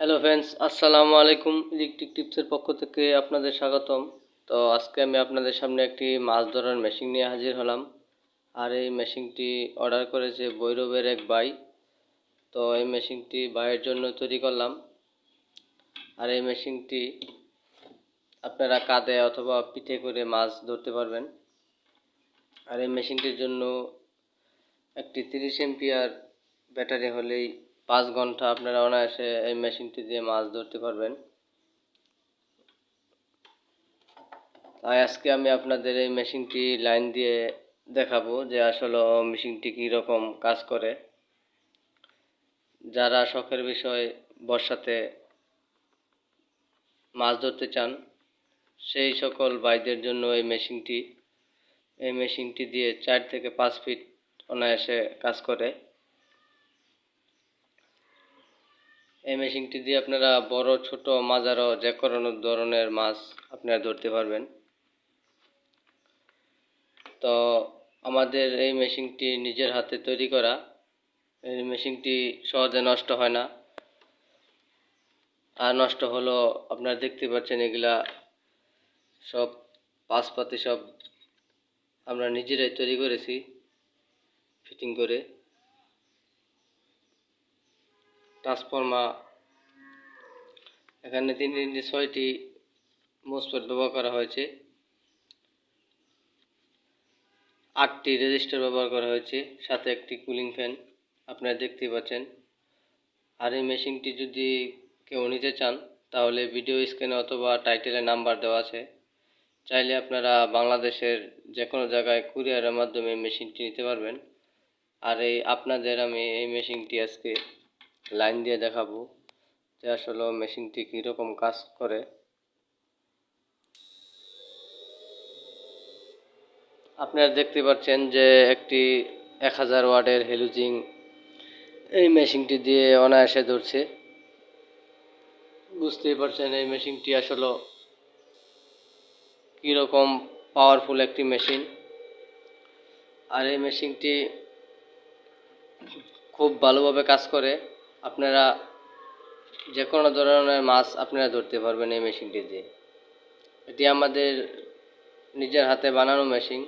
Hello friends আসসালামু আলাইকুম electric টিপসের পক্ষ থেকে আপনাদের স্বাগতম। তো আজকে আমি আপনাদের সামনে একটি মাছ ধরার মেশিন নিয়ে হাজির হলাম। আর এই মেশিনটি অর্ডার করেছে বৈরবের এক ভাই। তো এই মেশিনটি ভাইয়ের জন্য তৈরি করলাম। আর এই মেশিনটি আপনারা কাঁধে অথবা পিঠে করে মাছ ধরতে পারবেন। আর এই মেশিনটির জন্য একটি তিরিশ এমপিয়ার ব্যাটারি হলেই পাঁচ ঘণ্টা আপনারা অনায়াসে এই মেশিনটি দিয়ে মাছ ধরতে পারবেন। তাই আজকে আমি আপনাদের এই মেশিনটি লাইন দিয়ে দেখাবো যে আসলে মেশিনটি কীরকম কাজ করে। যারা শখের বিষয় বর্ষাতে মাছ ধরতে চান, সেই সকল ভাইদের জন্য এই মেশিনটি এই মেশিনটি দিয়ে চার থেকে পাঁচ ফিট অনায়াসে কাজ করে। এই মেশিনটি দিয়ে আপনারা বড়, ছোট মাজারও যে কোনো ধরনের মাছ আপনারা ধরতে পারবেন। তো আমাদের এই মেশিনটি নিজের হাতে তৈরি করা। এই মেশিনটি সহজে নষ্ট হয় না। আর নষ্ট হলো, আপনারা দেখতে পাচ্ছেন এগুলা সব পাশপাতি সব আমরা নিজেরাই তৈরি করেছি, ফিটিং করে। ট্রান্সফর্মার এখানে তিন তিনটি ছয়টি মোসপেট ব্যবহার করা হয়েছে। আটটি রেজিস্টার ব্যবহার করা হয়েছে, সাথে একটি কুলিং ফ্যান আপনারা দেখতে পাচ্ছেন। আর এই মেশিনটি যদি কেউ নিতে চান, তাহলে ভিডিও স্ক্রিনে অথবা টাইটেলে নাম্বার দেওয়া আছে। চাইলে আপনারা বাংলাদেশের যে কোনো জায়গায় কুরিয়ারের মাধ্যমে মেশিনটি নিতে পারবেন। আর এই আপনাদের আমি এই মেশিনটি আজকে লাইন দিয়ে দেখাবো। যে আসলে মেশিনটি কীরকম কাজ করে। আপনারা দেখতে পাচ্ছেন যে একটি এক হাজার ওয়ার্ডের হেলুজিং এই মেশিনটি দিয়ে অনায়াসে ধরছে। বুঝতেই পারছেন এই মেশিনটি আসলে কীরকম পাওয়ারফুল একটি মেশিন। আর এই মেশিনটি খুব ভালোভাবে কাজ করে। আপনারা যে কোনো ধরনের মাছ আপনারা ধরতে পারবেন এই মেশিনটি দিয়ে। এটি আমাদের নিজের হাতে বানানো মেশিন।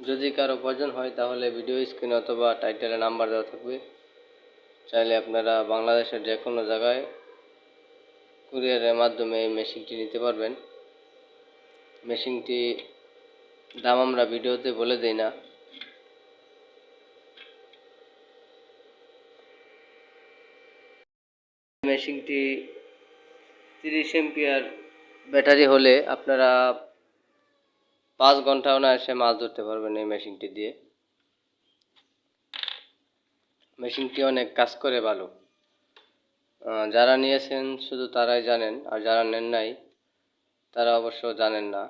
যদি কারও প্রয়োজন হয় তাহলে ভিডিও স্ক্রিন অথবা টাইটেলে নাম্বার দেওয়া থাকবে। চাইলে আপনারা বাংলাদেশের যে কোনো জায়গায় কুরিয়ারের মাধ্যমে এই মেশিনটি নিতে পারবেন। মেশিনটি দাম আমরা ভিডিওতে বলে দিই না। মেশিনটি তিরিশ এমপিয়ার ব্যাটারি হলে আপনারা পাঁচ ঘণ্টা এসে মাছ ধরতে পারবেন এই মেশিনটি দিয়ে। মেশিনটি অনেক কাজ করে ভালো। যারা নিয়েছেন শুধু তারাই জানেন, আর যারা নেন নাই, তারা অবশ্য জানেন না।